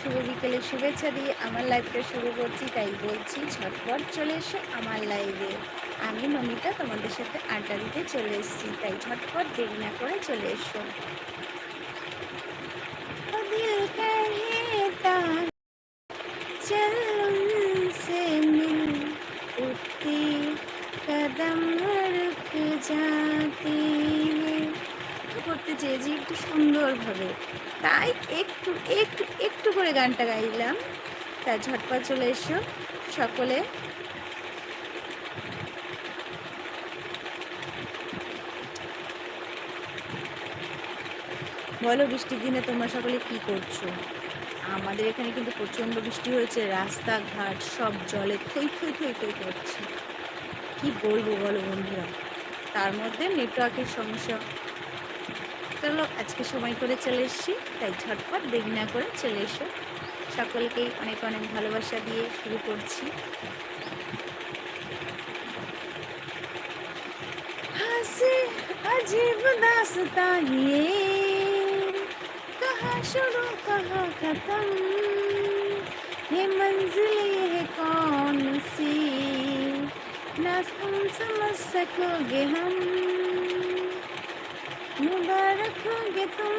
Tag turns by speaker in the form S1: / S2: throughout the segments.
S1: শুভ বিকেলে শুভেচ্ছা দিয়ে আমার লাইভটা শুরু করছি তাই বলছি ঝটপট চলে এসো আমার লাইভে আমি নমিতা তোমাদের সাথে আড্ডা দিতে চলে এসেছি তাই ঝটপট দেরি না করে চলে এসো ও দিল कहता चल उनसे मिल उठती कदम रुक जाती है করতে চেয়েছি একটু সুন্দরভাবে। তাই একটু একটু একটু করে গানটা গাইলাম। তা ঝটপট চলে এসো সকলে। বলো বৃষ্টির দিনে তোমরা সকলে কি করছ? আমাদের এখানে কিন্তু প্রচণ্ড বৃষ্টি হয়েছে, রাস্তাঘাট সব জলে থই থই থই থই করছে। কি বলব বলো বন্ধুরা? তার মধ্যে নেটওয়ার্কের সমস্যা। চলো আজকে সময় করে চলে এসেছি তাই ঝটপট দেরি না করে চলে এসো সকলকেই অনেক অনেক ভালোবাসা দিয়ে শুরু করছি হাসি अजीब दास्ता ये कहाँ शुरू कहाँ खत्म ये मंजिल ये है कौन सी ना तुम समझ सकोगे हम मुबारक होगे तुम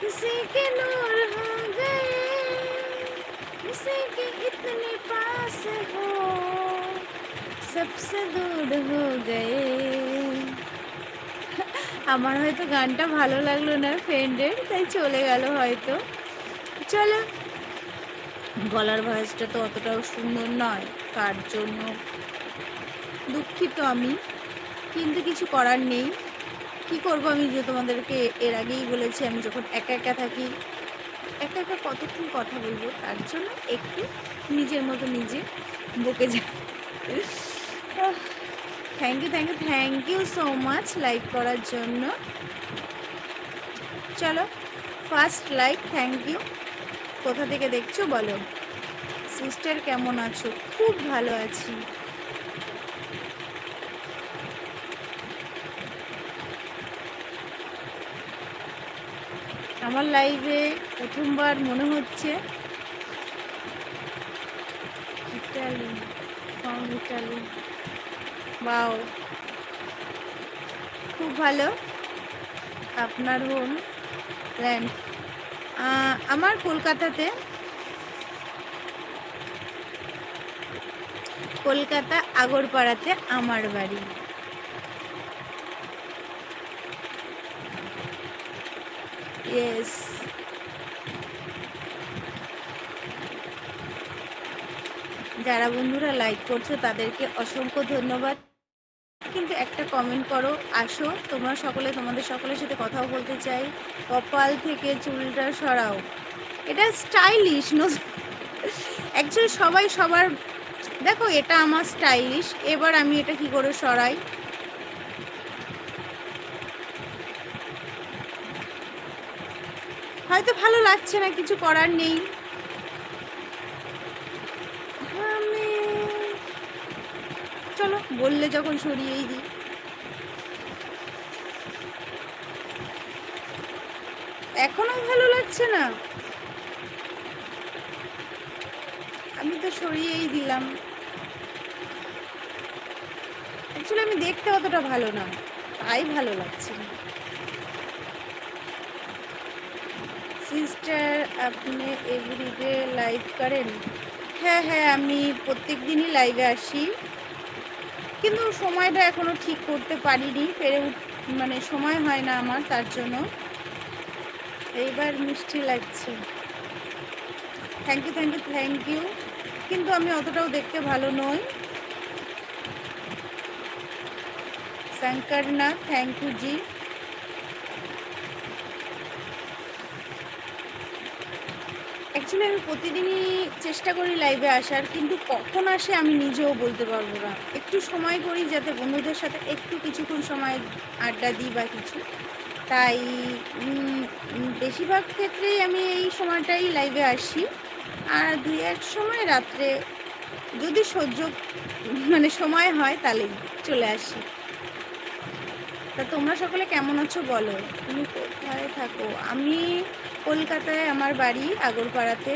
S1: किसी के नूर हो गए किसी के इतने पास हो सबसे दूर हो गए আমার হয়তো গানটা ভালো লাগলো না ফ্রেন্ডের তাই চলে গেল হয়তো চলো গলার ভয়েসটা তো অতটাও সুন্দর নয় তার জন্য দুঃখিত আমি কিন্তু কিছু করার নেই। কি করব আমি যে তোমাদেরকে এর আগেই বলেছি, আমি যখন একা একা থাকি, একা একা কতক্ষণ কথা বলব? তার জন্য একটু নিজের মতো নিজে বকে যাই thank you thank you thank you so much like করার জন্য। চলো ফার্স্ট লাইক থ্যাংক ইউ কোথা থেকে দেখছ বলো? সিস্টার কেমন আছো? খুব ভালো আছি। আমার লাইভে প্রথমবার মনে হচ্ছে ইটালি ইটালি বাও খুব ভালো। আপনার হোম ল্যান্ড আমার কলকাতাতে কলকাতা আগরপাড়াতে আমার বাড়ি। ইয়েস যারা বন্ধুরা লাইক করছ, তাদেরকে অসংখ্য ধন্যবাদ। কিন্তু একটা কমেন্ট করো, আসো। তোমরা সকলে তোমাদের সকলের সাথে কথাও বলতে চাই। কপাল থেকে চুলটা সরাও। এটা স্টাইলিশ নো অ্যাকচুয়ালি সবাই সবার দেখো, এটা আমার স্টাইলিশ এবার আমি এটা কি করে সরাই? হয়তো ভালো লাগছে না, কিছু করার নেই। চলো, বললে যখন সরিয়েই দিই। এখনও ভালো লাগছে না। আমি তো সরিয়েই দিলাম। অ্যাকচুয়ালি আমি দেখতে অতটা ভালো না, তাই ভালো লাগছে না সিস্টার, আপনি এভরিডে লাইভ করেন? হ্যাঁ হ্যাঁ আমি প্রত্যেক দিনই লাইভে আসি। কিন্তু সময়টা এখনও ঠিক করতে পারিনি, পেরে মানে সময় হয় না আমার, তার জন্য। এইবার মিষ্টি লাগছে। Thank you thank you thank you কিন্তু আমি অতটাও দেখতে ভালো নই। শঙ্কর না থ্যাংক ইউ জি। অ্যাকচুয়ালি আমি প্রতিদিনই চেষ্টা করি লাইভে আসার, কিন্তু কখন আসে আমি নিজেও বলতে পারব না। একটু সময় করি যাতে বন্ধুদের সাথে একটু কিছুক্ষণ সময় আড্ডা দিই বা কিছু। তাই বেশিরভাগ ক্ষেত্রেই আমি এই সময়টাই লাইভে আসি। আর দুই এক সময় রাত্রে যদি সহ্য মানে সময় হয় তাহলেই চলে আসি। তা তোমরা সকলে কেমন আছো বলো? তুমি কোথায় থাকো? আমি কলকাতায় আমার বাড়ি আগরপাড়াতে।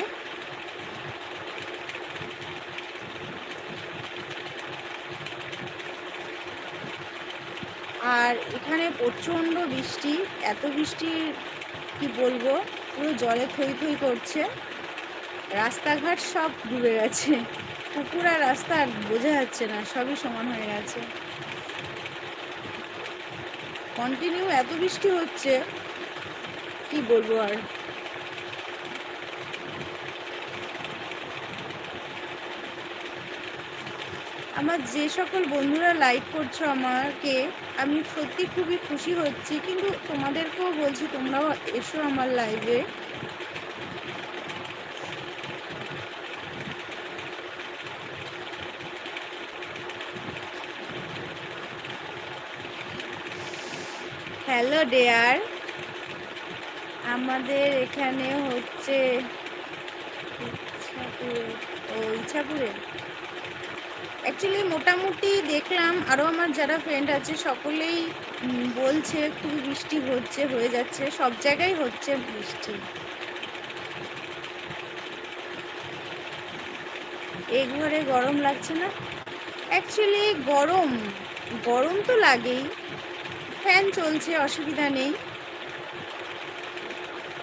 S1: আর এখানে প্রচণ্ড বৃষ্টি, এত বৃষ্টি কি বলব? পুরো জলে থই থই করছে। রাস্তাঘাট সব ডুবে গেছে। পুকুর আর রাস্তা বোঝা যাচ্ছে না, সবই সমান হয়ে গেছে। কন্টিনিউ এত বৃষ্টি হচ্ছে। কি বলব আর? আমার যে সকল বন্ধুরা লাইক করছ আমাকে, আমি সত্যি খুবই খুশি হচ্ছি। কিন্তু তোমাদেরকেও বলছি, তোমরাও এসো আমার লাইভে হ্যালো ডেয়ার আমাদের এখানে হচ্ছে ও ইচ্ছাপুরে? অ্যাকচুয়ালি মোটামুটি দেখলাম আরও আমার যারা ফ্রেন্ড আছে সকলেই বলছে খুবই বৃষ্টি হচ্ছে, হয়ে যাচ্ছে, সব জায়গায় হচ্ছে বৃষ্টি। এই ঘরে গরম লাগছে না? অ্যাকচুয়ালি গরম গরম তো লাগেই। ফ্যান চলছে, অসুবিধা নেই।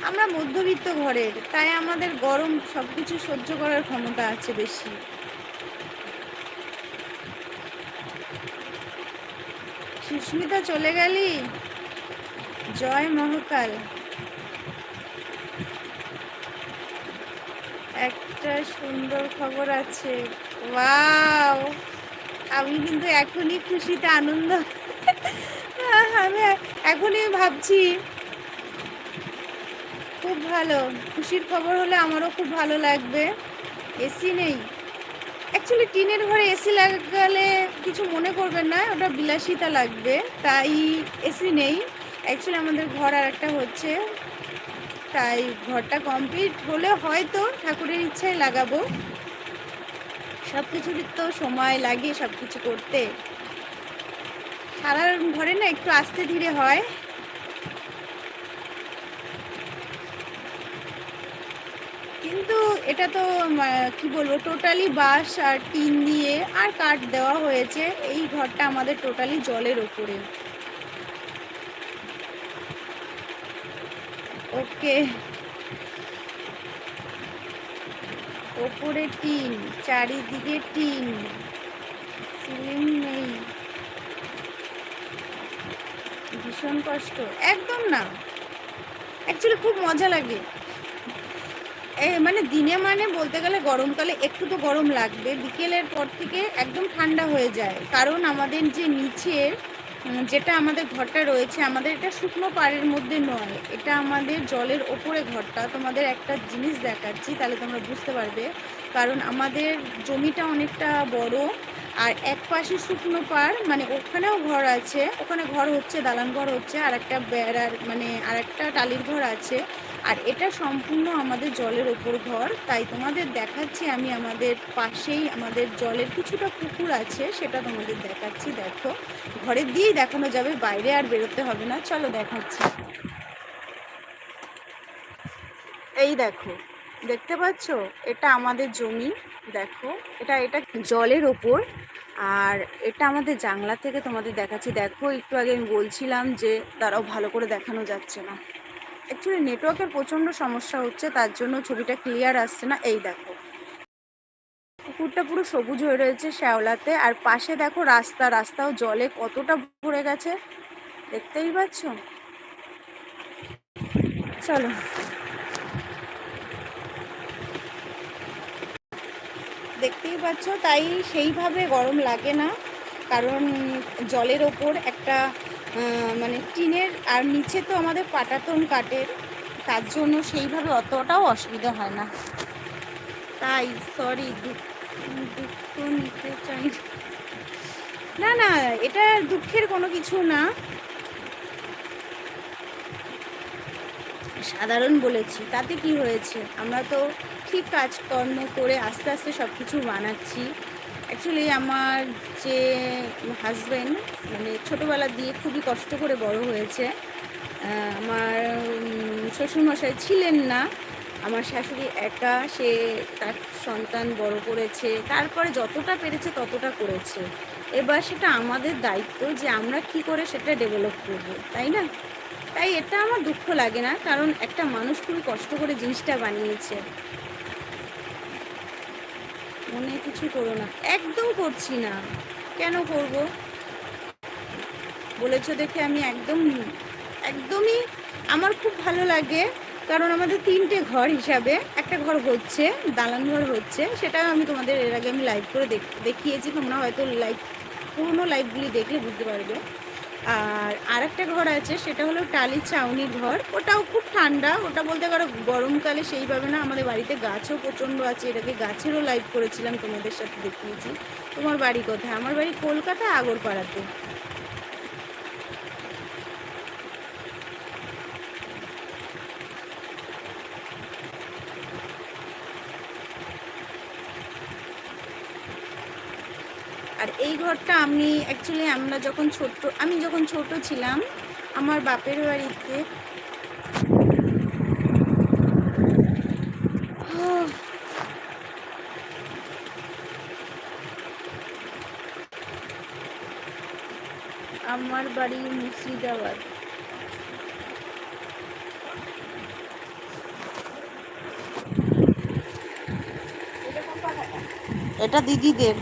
S1: আমরা মধ্যবিত্ত ঘরের তাই আমাদের গরম সব কিছু সহ্য করার ক্ষমতা আছে বেশি। সুস্মিতা, চলে গেলি? জয় মহাকাল। একটা সুন্দর খবর আছে। ওয়াও! আমি কিন্তু এখনই খুশিতে আনন্দ। আমি এখনই ভাবছি খুব ভালো। খুশির খবর হলে আমারও খুব ভালো লাগবে। এসি নেই। অ্যাকচুয়ালি টিনের ঘরে এসি লাগালে কিছু মনে করবেন না, ওটা বিলাসিতা লাগবে, তাই এসি নেই। অ্যাকচুয়ালি আমাদের ঘর আর একটা হচ্ছে, তাই ঘরটা কমপ্লিট হলে হয়তো ঠাকুরের ইচ্ছায় লাগাবো। সব কিছুরই তো সময় লাগে সব কিছু করতে। সাধারণ ঘরে না একটু আস্তে ধীরে হয়। কিন্তু এটা তো কি বলব টোটালি বাঁশ আর টিন দিয়ে আর কাঠ দেওয়া হয়েছে। এই ঘরটা আমাদের টোটালি জলের ওপরে। ওকে। ওপরে টিন, চারিদিকে টিন। সিলিং নেই। ভীষণ কষ্ট। একদম না। অ্যাকচুয়ালি খুব মজা লাগে। মানে দিনে মানে বলতে গেলে গরমকালে একটু তো গরম লাগবে। বিকেলের পর থেকে একদম ঠান্ডা হয়ে যায়। কারণ আমাদের যে নিচের যেটা আমাদের ঘরটা রয়েছে, আমাদের এটা শুকনো পাড়ের মধ্যে নয়। এটা আমাদের জলের ওপরে ঘরটা। তোমাদের একটা জিনিস দেখাচ্ছি, তাহলে তোমরা বুঝতে পারবে। কারণ আমাদের জমিটা অনেকটা বড়, আর এক পাশে শুকনো পাড় মানে ওখানেও ঘর আছে। ওখানে ঘর হচ্ছে, দালান ঘর হচ্ছে আর একটা বেড়ার মানে আর একটা টালির ঘর আছে। আর এটা সম্পূর্ণ আমাদের জলের ওপর ঘর তাই তোমাদের দেখাচ্ছি আমি আমাদের পাশেই আমাদের জলের কিছুটা পুকুর আছে, সেটা তোমাদের দেখাচ্ছি, দেখো। ঘরের দিয়েই দেখানো যাবে, বাইরে আর বেরোতে হবে না, চলো দেখাচ্ছি। এই দেখো, দেখতে পাচ্ছ? এটা আমাদের জমি, দেখো। এটা এটা জলের ওপর, আর এটা আমাদের জানলা থেকে তোমাদের দেখাচ্ছি। দেখো, একটু আগে আমি বলছিলাম যে তারাও ভালো করে দেখানো যাচ্ছে না। অ্যাকচুয়ালি নেটওয়ার্কের প্রচণ্ড সমস্যা হচ্ছে, তার জন্য ছবিটা ক্লিয়ার আসছে না। এই দেখো। পুকুরটা পুরো সবুজ হয়ে রয়েছে শ্যাওলাতে। আর পাশে দেখো রাস্তা, রাস্তাও জলে কতটা ভরে গেছে। দেখতেই পাচ্ছ? চলো। দেখতেই পাচ্ছ, তাই সেইভাবে গরম লাগে না। কারণ জলের ওপর একটা মানে টিনের আর নিচে তো আমাদের পাটাতন কাঠের তার জন্য সেইভাবে অতটাও অসুবিধা হয় না। তাই সরি দুঃখ নিতে চাই না। না এটা দুঃখের কোনো কিছু না। সাধারণ বলেছি, তাতে কি হয়েছে? আমরা তো ঠিক কাজকর্ম করে আস্তে আস্তে সব কিছু বানাচ্ছি। অ্যাকচুয়ালি আমার যে হাজব্যান্ড মানে ছোটোবেলা দিয়ে খুবই কষ্ট করে বড় হয়েছে আমার শ্বশুরমশাই ছিলেন না, আমার শাশুড়ি একা, সে তার সন্তান বড় করেছে, তারপরে যতটা পেরেছে ততটা করেছে। এবার সেটা আমাদের দায়িত্ব যে আমরা কি করে সেটা ডেভেলপ করব, তাই না? তাই এটা আমার দুঃখ লাগে না, কারণ একটা মানুষ খুবই কষ্ট করে জিনিসটা বানিয়েছে। মনে কিছু করো না। একদম করছি না। কেন করব? বলেছ দেখে আমি একদম, একদমই আমার খুব ভালো লাগে। কারণ আমাদের তিনটে ঘর হিসাবে একটা ঘর হচ্ছে, দালান ঘর হচ্ছে, সেটাও আমি তোমাদের এর আগে আমি লাইভ করে দেখ- দেখিয়েছি। তোমরা হয়তো লাইভ পুরনো লাইভগুলি দেখলে বুঝতে পারবে। আর আরেকটা ঘর আছে, সেটা হলো টালি চাউনি ঘর। ওটাও খুব ঠান্ডা, ওটা বলতে পারো গরমকালে সেইভাবে না আমাদের বাড়িতে গাছও প্রচণ্ড আছে। এটাকে গাছেরও লাইভ করেছিলাম তোমাদের সাথে দেখিয়েছি। তোমার বাড়ি কোথায়? আমার বাড়ি কলকাতা আগরপাড়াতে। আর এই ঘরটা আমি অ্যাকচুয়ালি আমরা যখন ছোট আমি যখন ছোট ছিলাম, আমার বাপের বাড়িতে আমার বাড়ি মুর্শিদাবাদ। এটা দিদিদের।